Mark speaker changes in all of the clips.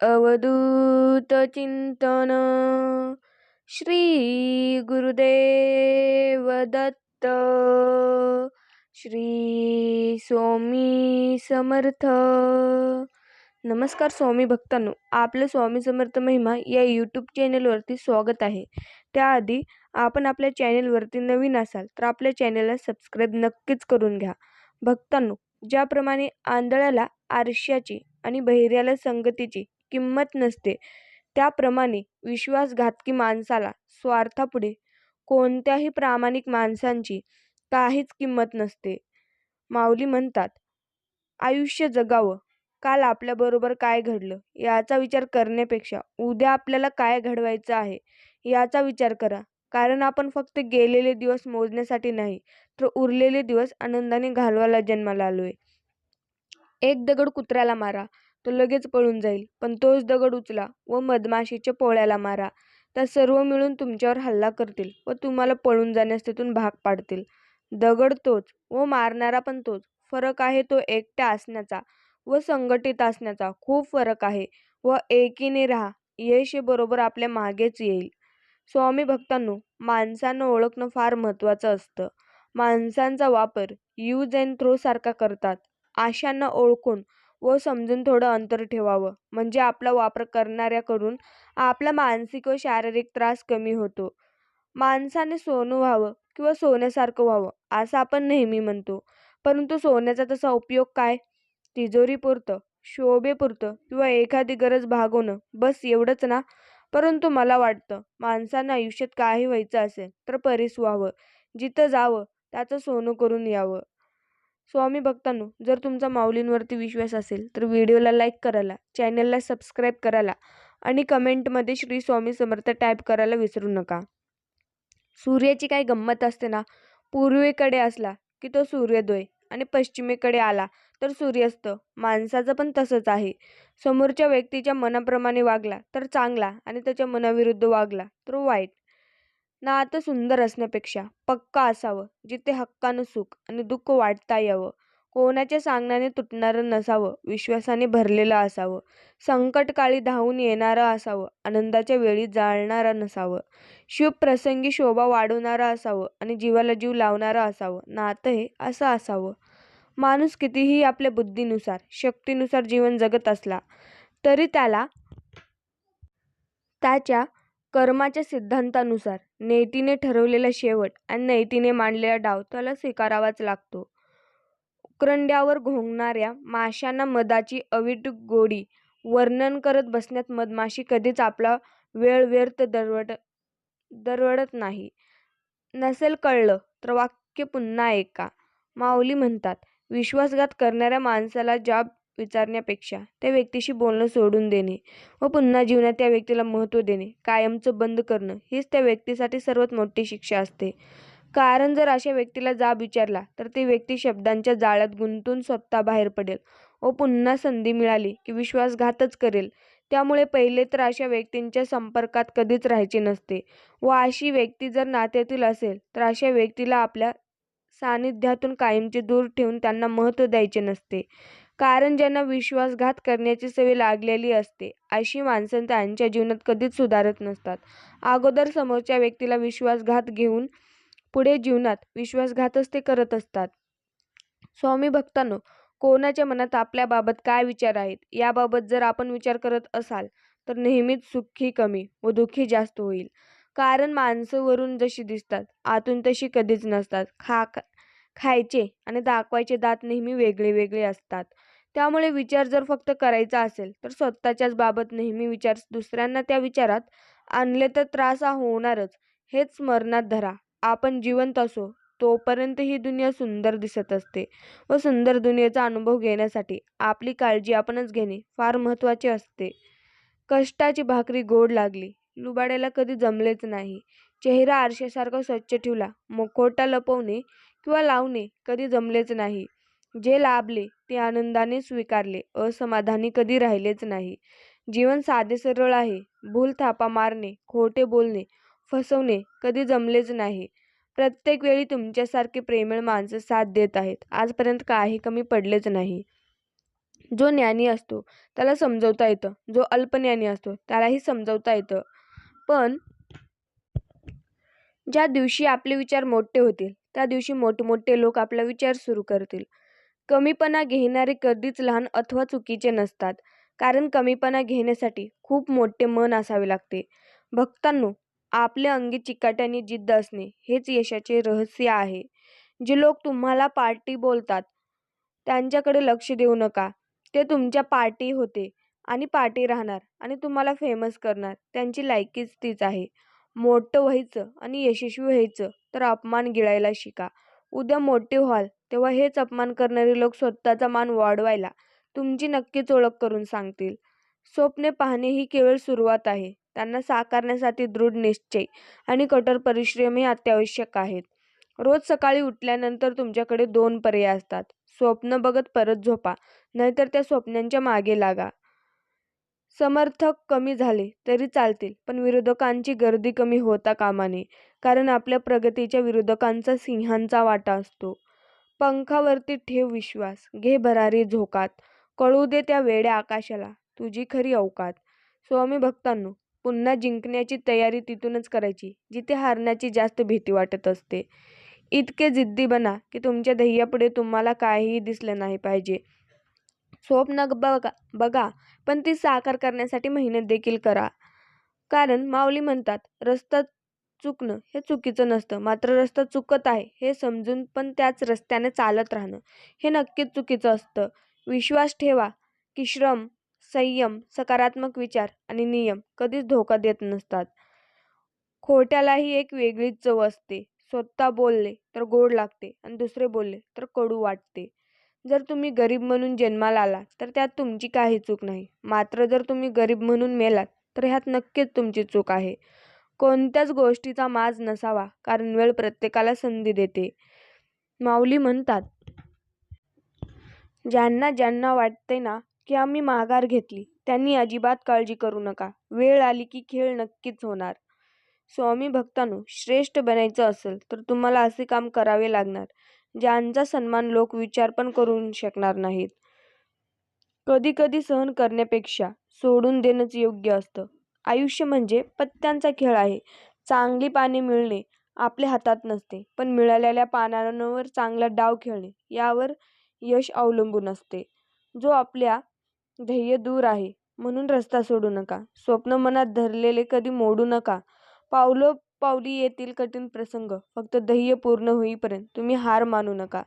Speaker 1: अवधूत चिंतन. श्री गुरुदेव दत्त. श्री स्वामी समर्थ. नमस्कार स्वामी भक्तांनो आपलं स्वामी समर्थ महिमा या यूट्यूब चॅनलवरती स्वागत आहे. त्याआधी आपण आपल्या चॅनलवरती नवीन असाल तर आपल्या चॅनलला सबस्क्राईब नक्कीच करून घ्या. भक्तांनो ज्याप्रमाणे आंधळ्याला आरशाची आणि बहिऱ्याला संगतीची किंमत नसते. त्याप्रमाणे विश्वासघातकी माणसाला स्वार्थापुढे कोणत्याही प्रामाणिक माणसांची काहीच किंमत नसते. माऊली म्हणतात आयुष्य जगावं. काल आपल्याबरोबर काय घडलं? याचा विचार करण्यापेक्षा उद्या आपल्याला काय घडवायचं आहे? याचा विचार करा. कारण आपण फक्त गेलेले दिवस मोजण्यासाठी नाही तर उरलेले दिवस आनंदाने घालवायला जन्माला आलोय. एक दगड कुत्र्याला मारा. तो लगेच पळून जाईल. पण तोच दगड उचला व मधमाशीच्या पोळ्याला मारा. त्या सर्व मिळून तुमच्यावर हल्ला करतील व तुम्हाला पळून जाण्यास तिथून भाग पाडतील. दगड तोच व मारणारा पण तोच. फरक आहे तो एकट्या असण्याचा व संघटित असण्याचा. खूप फरक आहे व एकीने राहा. यश बरोबर आपल्या मागेच येईल. स्वामी भक्तांनो माणसांना ओळखणं फार महत्त्वाचं असतं. माणसांचा वापर यूज अँड थ्रो सारखा करतात. आशांना ओळखून व समजून थोडं अंतर ठेवावं. म्हणजे आपला वापर करणाऱ्याकडून आपला मानसिक व शारीरिक त्रास कमी होतो. माणसाने सोनं व्हावं किंवा सोन्यासारखं व्हावं असं आपण नेहमी म्हणतो. परंतु सोन्याचा तसा उपयोग काय? तिजोरीपुरतं शोभेपुरतं किंवा एखादी गरज भागवणं बस एवढंच ना? परंतु मला वाटतं माणसानं आयुष्यात काही व्हायचं असेल तर परीस व्हावं. जिथं जावं त्याचं सोनं करून यावं. स्वामी भक्तांनो जर तुमचा माऊलींवरती विश्वास असेल तर व्हिडिओला लाईक करायला चॅनलला सबस्क्राईब करायला आणि कमेंटमध्ये श्री स्वामी समर्थ टाईप करायला विसरू नका. सूर्याची काय गंमत असते ना पूर्वेकडे असला की तो सूर्योदय आणि पश्चिमेकडे आला तर सूर्यास्त. माणसाचं पण तसंच आहे. समोरच्या व्यक्तीच्या मनाप्रमाणे वागला तर चांगला आणि त्याच्या मनाविरुद्ध वागला तर वाईट. नातं सुंदर असण्यापेक्षा पक्का असावं जिथे हक्कानं सुख आणि दुःख वाटता यावं. कोणाच्या सांगण्याने तुटणारं नसावं विश्वासाने भरलेलं असावं. संकटकाळी धावून येणारं असावं आनंदाच्या वेळी जाळणारं नसावं. शुभ प्रसंगी शोभा वाढवणारं असावं आणि जीवाला जीव लावणारं असावं. नातं हे असं असावं. माणूस कितीही आपल्या बुद्धीनुसार शक्तीनुसार जीवन जगत असला तरी त्याला त्याच्या कर्माच्या सिद्धांतानुसार नेटीने ठरवलेला शेवट आणि नैतीने मांडलेला डाव त्याला स्वीकारावाच लागतो. उकरंड्यावर घोंगणाऱ्या माशांना मधाची अवीट गोडी वर्णन करत बसण्यात मधमाशी कधीच आपला वेळ व्यर्थ दरवड दरवडत नाही. नसेल कळलं तर वाक्य पुन्हा ऐका. माऊली म्हणतात विश्वासघात करणाऱ्या माणसाला जाब विचारण्यापेक्षा त्या व्यक्तीशी बोलणं सोडून देणे व पुन्हा जीवनात त्या व्यक्तीला महत्त्व देणे कायमचं बंद करणं हीच त्या व्यक्तीसाठी सर्वात मोठी शिक्षा असते. कारण जर अशा व्यक्तीला जाब विचारला तर ती व्यक्ती शब्दांच्या जाळ्यात गुंतून स्वतः बाहेर पडेल व पुन्हा संधी मिळाली की विश्वासघातच करेल. त्यामुळे पहिले तर अशा व्यक्तींच्या संपर्कात कधीच राहायचे नसते व अशी व्यक्ती जर नात्यातील असेल तर अशा व्यक्तीला आपल्या सानिध्यातून कायमचे दूर ठेवून त्यांना महत्त्व द्यायचे नसते. कारण ज्यांना विश्वासघात करण्याची सवय लागलेली असते अशी माणसं त्यांच्या जीवनात कधीच सुधारत नसतात. अगोदर समोरच्या व्यक्तीला विश्वासघात घेऊन पुढे जीवनात विश्वासघातच ते करत असतात. स्वामी भक्तांनो कोणाच्या मनात आपल्याबाबत काय विचार आहेत? याबाबत जर आपण विचार करत असाल तर नेहमीच सुखी कमी व दुःखी जास्त होईल. कारण माणसं वरून जशी दिसतात आतून तशी कधीच नसतात. खा खायचे आणि दाखवायचे दात नेहमी वेगळे वेगळे असतात. त्यामुळे विचार जर फक्त करायचा असेल तर स्वतःच्याच बाबत नेहमी विचार दुसऱ्यांना त्या विचारात आणले तर त्रास हा होणारच. हेच स्मरणात धरा. आपण जिवंत असो तोपर्यंत ही दुनिया सुंदर दिसत असते व सुंदर दुनियेचा अनुभव घेण्यासाठी आपली काळजी आपणच घेणे फार महत्त्वाचे असते. कष्टाची भाकरी गोड लागली. लुबाड्याला कधी जमलेच नाही. चेहरा आरशासारखा स्वच्छ ठेवला. मुखोटा लपवणे किंवा लावणे कधी जमलेच नाही. जे लाभले ते आनंदाने स्वीकारले. असमाधानी कधी राहिलेच नाही. जीवन साधे सरळ आहे. भूल थापा मारणे खोटे बोलणे फसवणे कधी जमलेच नाही. प्रत्येक वेळी तुमच्यासारखे प्रेमळ माणसं साथ देत आहेत. आजपर्यंत काही कमी पडलेच नाही. जो ज्ञानी असतो त्याला समजवता येतं. जो अल्पज्ञानी असतो त्यालाही समजवता येतं. पण ज्या दिवशी आपले विचार मोठे होतील त्या दिवशी मोठमोठे लोक आपला विचार सुरू करतील. कमीपणा घेणारे कधीच लहान अथवा चुकीचे नसतात. कारण कमीपणा घेण्यासाठी खूप मोठे मन असावे लागते. भक्तांनो आपल्या अंगी चिकाट्याने जिद्द असणे हेच यशाचे रहस्य आहे. जे लोक तुम्हाला पार्टी बोलतात त्यांच्याकडे लक्ष देऊ नका. ते तुमच्या पार्टी होते आणि पार्टी राहणार आणि तुम्हाला फेमस करणार. त्यांची लायकीच तीच आहे. मोठं व्हायचं आणि यशस्वी व्हायचं तर अपमान गिळायला शिका. उद्या मोठे व्हाल तेव्हा हेच अपमान करणारे लोक स्वतःचा मान वाढवायला तुमची नक्कीच ओळख करून सांगतील. स्वप्ने पाहणे ही केवळ सुरुवात आहे. त्यांना साकारण्यासाठी दृढ निश्चय आणि कठोर परिश्रमही अत्यावश्यक आहेत. रोज सकाळी उठल्यानंतर तुमच्याकडे दोन पर्याय असतात. स्वप्न बघत परत झोपा नाहीतर त्या स्वप्नांच्या मागे लागा. समर्थक कमी झाले तरी चालतील पण विरोधकांची गर्दी कमी होता कामा नये कारण आपल्या प्रगतीच्या विरोधकांचा सिंहांचा वाटा असतो. पंखावरती ठेव विश्वास घे भरारी झोकात कळू दे त्या वेड्या आकाशाला तुझी खरी अवकात. स्वामी भक्तांनो पुन्हा जिंकण्याची तयारी तिथूनच करायची जिथे हारण्याची जास्त भीती वाटत असते. इतके जिद्दी बना की तुमच्या ध्येयापुढे तुम्हाला काहीही दिसलं नाही पाहिजे. स्वप्न बघा बघा पण ती साकार करण्यासाठी मेहनत देखील करा. कारण माऊली म्हणतात रस्ता चुकणं हे चुकीचं नसतं मात्र रस्ता चुकत आहे हे समजून पण त्याच रस्त्याने चालत राहणं हे नक्कीच चुकीचं असतं. विश्वास ठेवा की श्रम संयम सकारात्मक विचार आणि नियम कधीच धोका देत नसतात. खोट्यालाही एक वेगळीच चव असते. स्वतः बोलले तर गोड लागते आणि दुसरे बोलले तर कडू वाटते. जर तुम्ही गरीब म्हणून जन्माला आलात तर त्यात तुमची काही चूक नाही. मात्र जर तुम्ही गरीब म्हणून मेलात तर ह्यात नक्कीच तुमची चूक आहे. कोणत्याच गोष्टीचा माज नसावा कारण वेळ प्रत्येकाला संधी देते. माऊली म्हणतात ज्यांना ज्यांना वाटते ना की आम्ही माघार घेतली त्यांनी अजिबात काळजी करू नका. वेळ आली की खेळ नक्कीच होणार. स्वामी भक्तांनो श्रेष्ठ बनायचं असेल तर तुम्हाला असे काम करावे लागणार. ज्यांचा सन्मान लोक विचार पण करू शकणार नाहीत. कधी कधी सहन करण्यापेक्षा सोडून देणंच योग्य असतं. आयुष्य म्हणजे पत्त्यांचा खेळ आहे. चांगली पाने मिळणे आपल्या हातात नसते पण मिळालेल्या पानांवर चांगला डाव खेळणे यावर यश अवलंबून असते. जो आपल्या ध्येय दूर आहे म्हणून रस्ता सोडू नका. स्वप्न मनात धरलेले कधी मोडू नका. पावलं पावली येतील कठीण प्रसंग फक्त ध्येय पूर्ण होईपर्यंत तुम्ही हार मानू नका.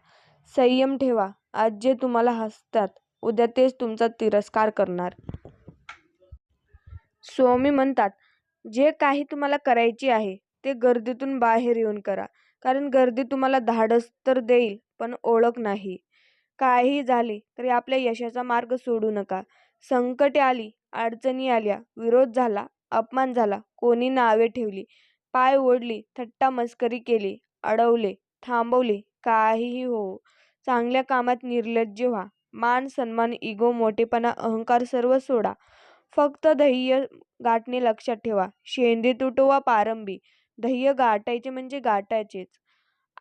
Speaker 1: संयम ठेवा आज जे तुम्हाला हसतात उद्या तेच तुमचा तिरस्कार करणार. स्वामी म्हणतात जे काही तुम्हाला करायचे आहे ते गर्दीतून बाहेर येऊन करा. कारण गर्दी तुम्हाला धाडस तर देईल पण ओळख नाही. काही झाले तरी आपल्या यशाचा मार्ग सोडू नका. संकटे आली अडचणी आल्या विरोध झाला अपमान झाला कोणी नावे ठेवली पाय ओढली थट्टा मस्करी केली अडवले थांबवले काहीही हो चांगल्या कामात निर्लज्ज व्हा. मान सन्मान इगो मोठेपणा अहंकार सर्व सोडा. फक्त ध्येय गाठणे लक्षात ठेवा. शेंदे तुटवा पारंबी ध्येय गाठायचे म्हणजे गाठायचेच.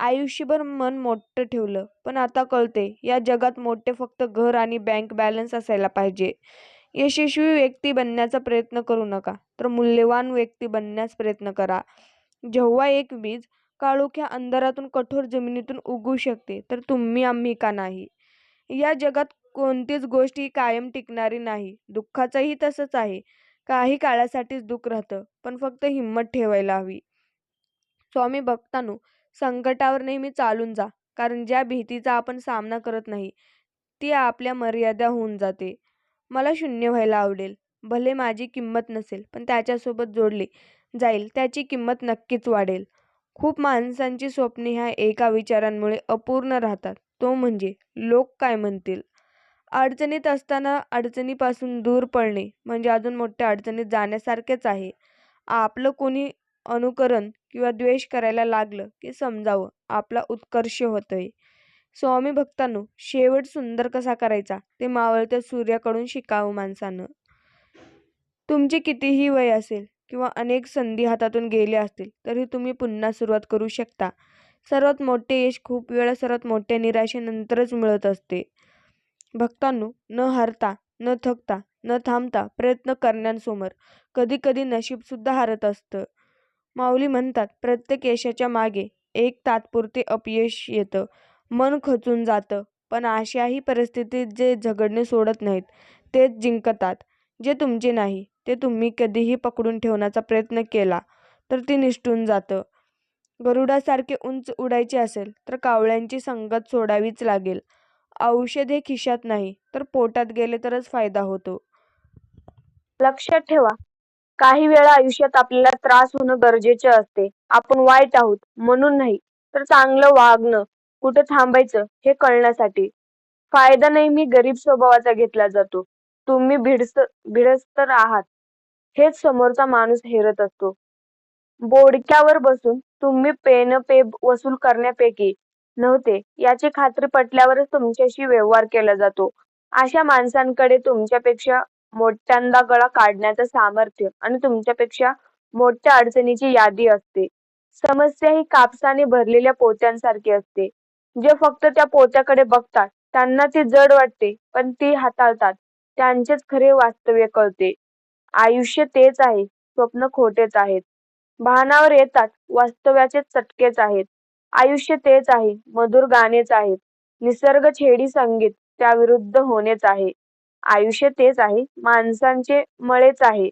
Speaker 1: आयुष्यभर मन मोठं ठेवलं. पण आता कळते या जगात मोठे फक्त घर आणि बँक बॅलन्स असायला पाहिजे. यशस्वी व्यक्ती बनण्याचा प्रयत्न करू नका. तर मूल्यवान व्यक्ती बनण्यास प्रयत्न करा. जेव्हा एक बीज काळोख्या अंधारातून कठोर जमिनीतून उगवू शकते तर तुम्ही आम्ही का नाही? या जगात कोणतीच गोष्ट ही कायम टिकणारी नाही. दुःखाचंही तसंच आहे. काही काळासाठीच दुःख राहतं पण फक्त हिंमत ठेवायला हवी. स्वामी भक्तांनो संकटावर नेहमी चालून जा कारण ज्या भीतीचा आपण सामना करत नाही ती आपल्या मर्यादा होऊन जाते. मला शून्य व्हायला आवडेल. भले माझी किंमत नसेल पण त्याच्यासोबत जोडले जाईल त्याची किंमत नक्कीच वाढेल. खूप माणसांची स्वप्ने ह्या एका विचारांमुळे अपूर्ण राहतात. तो म्हणजे लोक काय म्हणतील? अडचणीत असताना अडचणीपासून दूर पडणे म्हणजे अजून मोठ्या अडचणीत जाण्यासारखेच आहे. आपलं कोणी अनुकरण किंवा द्वेष करायला लागलं की समजावं आपला उत्कर्ष होतोय. स्वामी भक्तांनो शेवट सुंदर कसा करायचा? ते मावळत्या सूर्याकडून शिकावं माणसानं. तुमचे कितीही वय असेल किंवा अनेक संधी हातातून गेले असतील तरी तुम्ही पुन्हा सुरुवात करू शकता. सर्वात मोठे यश खूप वेळा सर्वात मोठ्या निराशेनंतरच मिळत असते. भक्तांनो न हारता न थकता न थांबता प्रयत्न करण्यासमोर कधीकधी नशीबसुद्धा हारत असतं. माऊली म्हणतात प्रत्येक यशाच्या मागे एक तात्पुरते अपयश येतं. मन खचून जातं. पण अशाही परिस्थितीत जे झगडणे सोडत नाहीत तेच जिंकतात. जे तुमचे नाही ते तुम्ही कधीही पकडून ठेवण्याचा प्रयत्न केला तर ते निसटून जातं. गरुडासारखे उंच उडायचे असेल तर कावळ्यांची संगत सोडावीच लागेल. औषध हे खिशात नाही तर पोटात गेले तरच फायदा होतो.
Speaker 2: लक्षात ठेवा काही वेळा आयुष्यात आपल्याला त्रास होणं गरजेचे असते. आपण वाईट आहोत म्हणून नाही तर चांगलं वागणं. कुठं थांबायचं हे कळण्यासाठी. फायदा नेहमी गरीब स्वभावाचा घेतला जातो. तुम्ही भिडस्त भिडस्तर आहात. हेच समोरचा माणूस हेरत असतो. बोडक्यावर बसून तुम्ही पेन पे वसूल करण्यापैकी नव्हते. याची खात्री पटल्यावरच तुमच्याशी व्यवहार केला जातो. अशा माणसांकडे तुमच्यापेक्षा मोठ्यांदा गळा काढण्याचं सामर्थ्य आणि तुमच्यापेक्षा मोठ्या अडचणीची यादी असते. समस्या ही कापसाने भरलेल्या पोत्यांसारखी असते. जे फक्त त्या पोत्याकडे बघतात त्यांना ती जड वाटते पण ती हाताळतात. त्यांचेच खरे वास्तव्य कळते. आयुष्य तेच आहे स्वप्न खोटेच आहेत. भानावर येतात वास्तव्याचे चटकेच आहेत. आयुष्य तेच आहे मधुर गाणेच आहेत. निसर्ग छेडी संगीत त्याविरुद्ध होणेच आहे. आयुष्य तेच आहे माणसांचे मळेच आहे.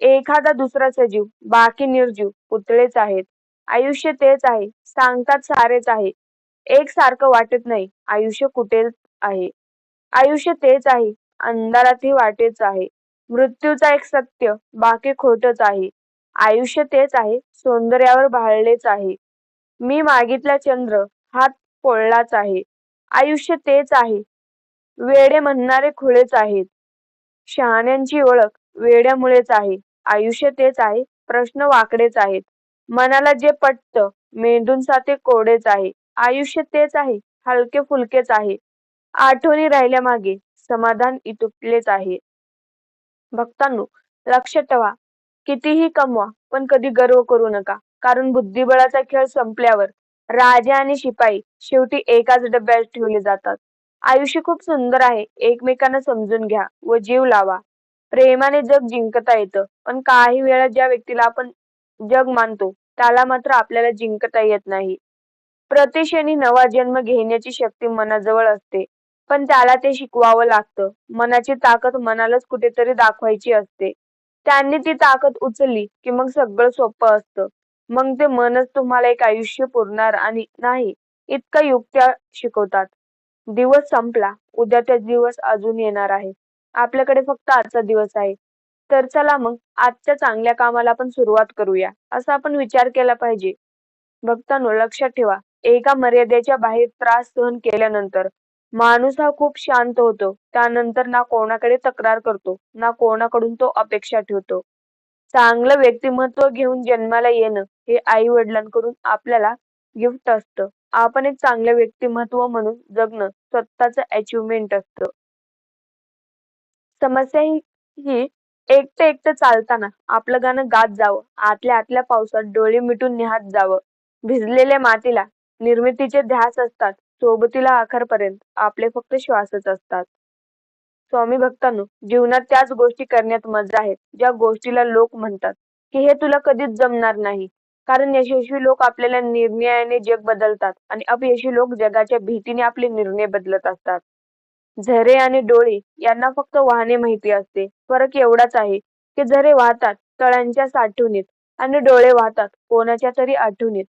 Speaker 2: एखादा दुसरा सजीव बाकी निर्जीव पुतळेच आहेत. आयुष्य तेच आहे सांगतात सारेच आहे. एक सारखं वाटत नाही. आयुष्य कुठेच आहे. आयुष्य तेच आहे. अंधारातही वाटेच आहे. मृत्यूचा एक सत्य बाकी खोटच आहे. आयुष्य तेच आहे. सौंदर्यावर भाळलेच आहे. मी मागितला चंद्र हात पोळलाच आहे. आयुष्य तेच आहे. वेडे म्हणणारे खुळेच आहेत. शहाण्यांची ओळख वेड्यामुळेच आहे. आयुष्य तेच आहे. प्रश्न वाकडेच आहेत. मनाला जे पटतं मेंदूंसाठी कोडेच आहे. आयुष्य तेच आहे हलके फुलकेच आहे. आठवणी राहिल्या मागे समाधान इतुपलेच आहे. भक्तांनो लक्ष ठेवा. कितीही कमवा पण कधी गर्व करू नका. कारण बुद्धिबळाचा खेळ संपल्यावर राजा आणि शिपाई शेवटी एकाच डब्यात ठेवले जातात. आयुष्य खूप सुंदर आहे एकमेकांना समजून घ्या व जीव लावा. प्रेमाने जग जिंकता येतं पण काही वेळा ज्या व्यक्तीला आपण जग मानतो त्याला मात्र आपल्याला जिंकता येत नाही. प्रतिक्षणी नवा जन्म घेण्याची शक्ती मनाजवळ असते. पण त्याला ते शिकवावं लागतं. मनाची ताकद मनालाच कुठेतरी दाखवायची असते. त्यांनी ती ताकद उचलली की मग सगळं सोपं असतं. मग ते मनच तुम्हाला एक आयुष्य पुरणार आणि नाही इतका युक्त्या शिकवतात. दिवस संपला. उद्या त्या दिवस अजून येणार आहे. आपल्याकडे फक्त आजचा दिवस आहे. तर चला मग आजच्या चांगल्या कामाला आपण सुरुवात करूया. असा आपण विचार केला पाहिजे. भक्तांनो लक्षात ठेवा. एका मर्यादेच्या बाहेर त्रास सहन केल्यानंतर माणूस हा खूप शांत होतो. त्यानंतर ना कोणाकडे तक्रार करतो ना कोणाकडून तो अपेक्षा ठेवतो. चांगलं व्यक्तिमत्व घेऊन जन्माला येणं हे आई वडिलांकडून आपल्याला गिफ्ट असतं. आपण एक चांगलं व्यक्तिमत्व म्हणून जगणं स्वतःच अचिव्हमेंट असतं. समस्या ही ही एकटं एकटं चालताना आपलं गाणं गात जावं. आतल्या आतल्या पावसात डोळे मिटून निहात जावं. भिजलेल्या मातीला निर्मितीचे ध्यास असतात. सोबतीला अखरपर्यंत आपले फक्त श्वासच असतात. स्वामी भक्तांनो जीवनात त्याच गोष्टी करण्यात मजा आहे ज्या गोष्टीला लोक म्हणतात. की हे तुला कधीच जमणार नाही. कारण यशस्वी लोक आपल्याला निर्णयाने जग बदलतात आणि अपयशी लोक जगाच्या भीतीने आपले निर्णय बदलत असतात. झरे आणि डोळे यांना फक्त वाहने माहिती असते. फरक एवढाच आहे की झरे वाहतात तळ्यांच्या साठवणीत आणि डोळे वाहतात कोणाच्या तरी आठवणीत.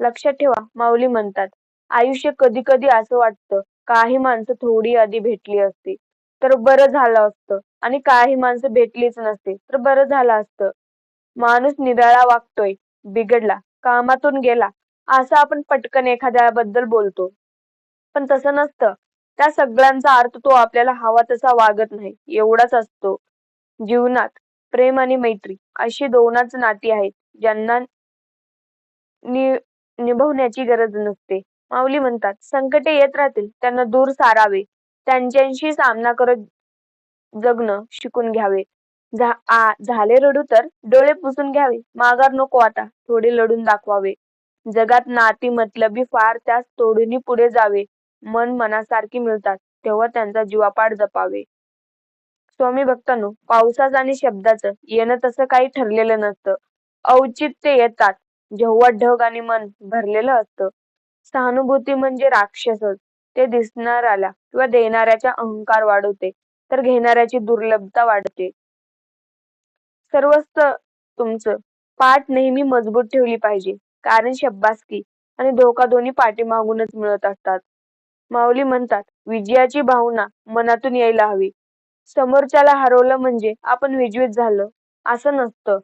Speaker 2: लक्षात ठेवा माऊली म्हणतात. आयुष्य कधी कधी असं वाटतं काही माणसं थोडी आधी भेटली असती तर बरं झालं असतं. आणि काही माणसं भेटलीच नसते तर बरं झालं असतं. माणूस निराळा वागतोय बिघडला कामातून गेला असं आपण पटकन एखाद्याबद्दल बोलतो. पण तसं नसतं. त्या सगळ्यांचा अर्थ तो आपल्याला हवा तसा वागत नाही एवढाच असतो. जीवनात प्रेम आणि मैत्री अशी दोनच नाती आहेत ज्यांना नि निभवण्याची गरज नसते. माऊली म्हणतात संकटे येत राहतील त्यांना दूर सारावे. त्यांच्याशी सामना करत जगणं शिकून घ्यावे. झा झाले रडू तर डोळे पुसून घ्यावे. माघार नको आता थोडे लढून दाखवावे. जगात नाती मतलबी फार त्यास तोडून पुढे जावे. मन मनासारखी मिळतात तेव्हा त्यांचा जीवापाड जपावे. स्वामी भक्तांनो पावसाचं आणि शब्दाचं येणं तसं काही ठरलेलं नसतं. औचित्य येतात जेव्हा ढग आणि मन भरलेलं असतं सहानुभूती म्हणजे राक्षसच. ते दिसणाऱ्याला किंवा देणाऱ्याचा अहंकार वाढवते तर घेणाऱ्याची दुर्लभता वाढते. सर्वस्व तुमचं. पाठ नेहमी मजबूत ठेवली पाहिजे. कारण शब्बासकी आणि धोका दोन्ही पाठीमागूनच मिळत असतात. माऊली म्हणतात विजयाची भावना मनातून यायला हवी. समोरच्याला हरवलं म्हणजे आपण विजयीत झालं असं नसतं.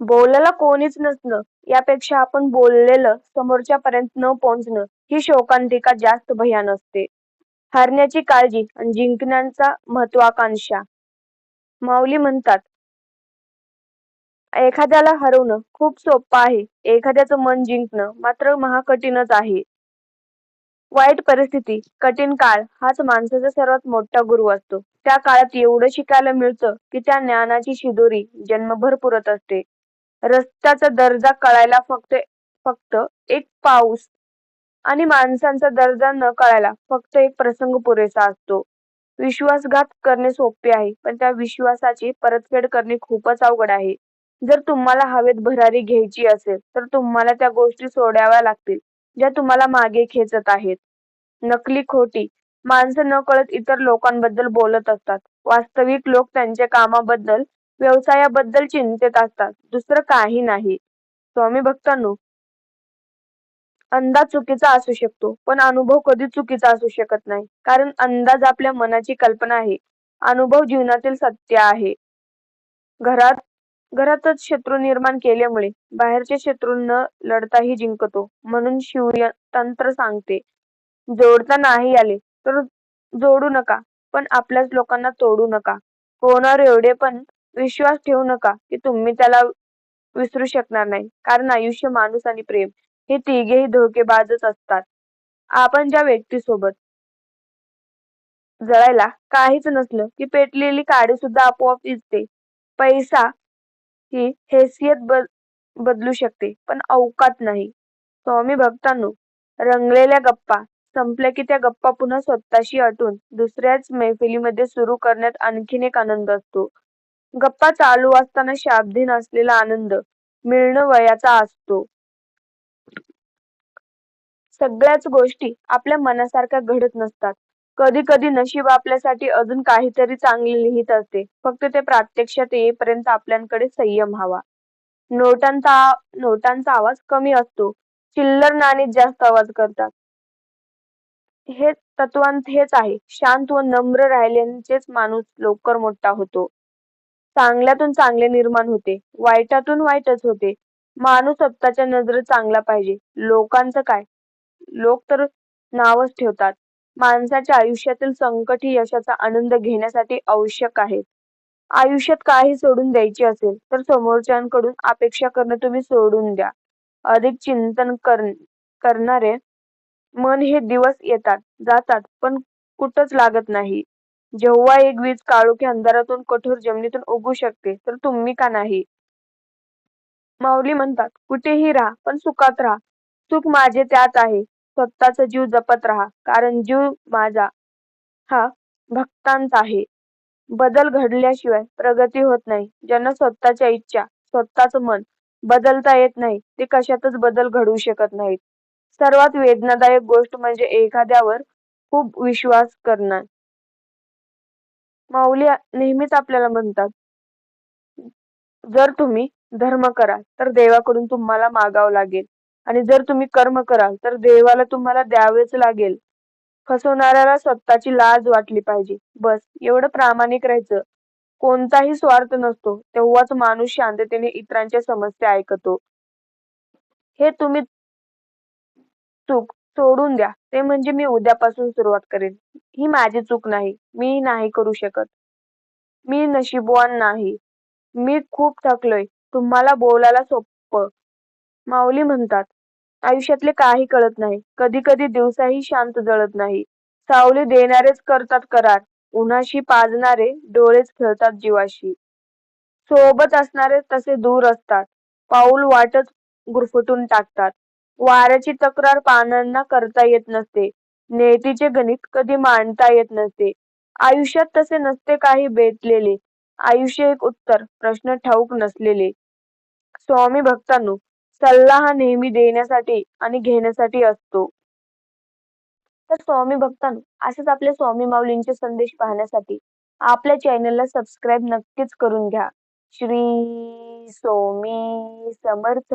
Speaker 2: बोलायला कोणीच नसणं. यापेक्षा आपण बोललेलं समोरच्या पर्यंत न पोहोचणं ही शोकांतिका जास्त भयान असते. हरण्याची काळजी आणि जिंकण्याचा महत्वाकांक्षा माऊली म्हणतात एखाद्याला हरवणं खूप सोपं आहे. एखाद्याचं मन जिंकणं मात्र महाकठीणच आहे. वाईट परिस्थिती कठीण काळ हाच माणसाचा सर्वात मोठा गुरु असतो. त्या काळात एवढं शिकायला मिळतं की त्या ज्ञानाची शिदोरी जन्मभर पुरत असते. रस्त्याचा दर्जा कळायला फक्त फक्त एक पाऊस आणि माणसांचा दर्जा न कळायला फक्त एक प्रसंग पुरेसा असतो. विश्वासघात करणे सोपे आहे पण त्या विश्वासाची परतफेड करणे खूपच अवघड आहे. जर तुम्हाला हवेत भरारी घ्यायची असेल तर तुम्हाला त्या गोष्टी सोडाव्या लागतील ज्या तुम्हाला मागे खेचत आहेत. नकली खोटी माणसं न कळत इतर लोकांबद्दल बोलत असतात. वास्तविक लोक त्यांच्या कामाबद्दल व्यवसायाबद्दल चिंतेत असतात. दुसरं काही नाही. स्वामी भक्तांनो अंदाज चुकीचा असू शकतो पण अनुभव कधी चुकीचा असू शकत नाही. कारण अंदाज आपल्या मनाची कल्पना आहे. अनुभव जीवनातील सत्य आहे. घरात घरातच शत्रू निर्माण केल्यामुळे बाहेरचे शत्रू न लढताही जिंकतो. म्हणून शिवय तंत्र सांगते जोडता नाही आले तर जोडू नका पण आपल्याच लोकांना तोडू नका. कोणावर एवढे पण विश्वास ठेवू नका की तुम्ही त्याला विसरू शकणार नाही. कारण आयुष्य माणूस आणि प्रेम हे तिघेही धोकेबाजच असतात. आपण ज्या व्यक्तीसोबत जळायला काहीच नसलं की पेटलेली काडी सुद्धा आपोआप दिसते पैसा ही हैसियत बद बदलू शकते पण अवकात नाही. स्वामी भक्तांनो रंगलेल्या गप्पा संपल्या की त्या गप्पा पुन्हा स्वतःशी अटून दुसऱ्याच मैफिलीमध्ये सुरू करण्यात आणखीन एक आनंद असतो. गप्पा चालू असताना शाब्दीन असलेला आनंद मिळणं वयाचा असतो. सगळ्याच गोष्टी आपल्या मनासारख्या घडत नसतात. कधी कधी नशीब आपल्यासाठी अजून काहीतरी चांगले लिहित असते. फक्त ते प्रत्यक्षात येईपर्यंत आपल्याकडे संयम हवा. नोटांचा नोटांचा आवाज कमी असतो. चिल्लर नाणी जास्त आवाज करतात. हे तत्वांत हेच आहे. शांत व नम्र राहिल्याचेच माणूस लवकर मोठा होतो. चांगल्यातून चांगले निर्माण होते. वाईटातून वाईटच होते. माणूस स्वतःच्या नजरेत चांगला पाहिजे. लोकांचं काय? लोक तर नावच ठेवतात. माणसाच्या आयुष्यातील संकट ही यशाचा आनंद घेण्यासाठी आवश्यक आहे. आयुष्यात काही सोडून द्यायचे असेल तर समोरच्यांकडून अपेक्षा करणं तुम्ही सोडून द्या. अधिक चिंतन कर करणारे मन हे दिवस येतात जातात पण कुठंच लागत नाही. जेव्हा एक वीज काळोखी अंधारातून कठोर जमिनीतून उगू शकते तर तुम्ही का नाही? माऊली म्हणतात कुठेही राहा पण सुखात राहा. सुख माझे त्यात आहे. स्वतःचा जीव जपत राहा कारण जीव माझा हा भक्तांचा आहे. बदल घडल्याशिवाय प्रगती होत नाही. ज्यांना स्वतःच्या इच्छा स्वतःच मन बदलता येत नाही ते कशातच बदल घडवू शकत नाहीत. सर्वात वेदनादायक गोष्ट म्हणजे एखाद्यावर खूप विश्वास करणं माऊली नेहमीच आपल्याला म्हणतात जर तुम्ही धर्म कराल तर देवाकडून तुम्हाला मागावं लागेल. आणि जर तुम्ही कर्म कराल तर देवाला तुम्हाला द्यावेच लागेल. फसवणाऱ्याला स्वतःची लाज वाटली पाहिजे. बस एवढं प्रामाणिक राहायचं. कोणताही स्वार्थ नसतो तेव्हाच माणूस शांततेने इतरांच्या समस्या ऐकतो. हे तुम्ही चूक सोडून द्या. ते म्हणजे मी उद्यापासून सुरुवात करेन. ही माझी चूक नाही. मी नाही करू शकत. मी नशीबवान नाही. मी खूप थकलोय. तुम्हाला बोलायला सोपं. माऊली म्हणतात आयुष्यातले काही कळत नाही. कधी कधी दिवसाही शांत जळत नाही. सावली देणारेच करतात करार. उन्हाशी पाजणारे डोळेच खेळतात जीवाशी. सोबत असणारे तसे दूर असतात. पाऊल वाटच गुरफटून टाकतात. वाऱ्याची तक्रार पानांना करता येत नसते. नियतीचे गणित कधी मांडता येत नसते. आयुष्यात तसे नसते काही बेतलेले. आयुष्य एक उत्तर प्रश्न ठाऊक नसलेले. स्वामी भक्तांनो सल्ला हा नेहमी देण्यासाठी आणि घेण्यासाठी असतो. तर स्वामी भक्तांनो असेच आपले स्वामी माऊलींचे संदेश पाहण्यासाठी आपल्या चॅनलला सबस्क्राईब नक्कीच करून घ्या. श्री स्वामी समर्थ.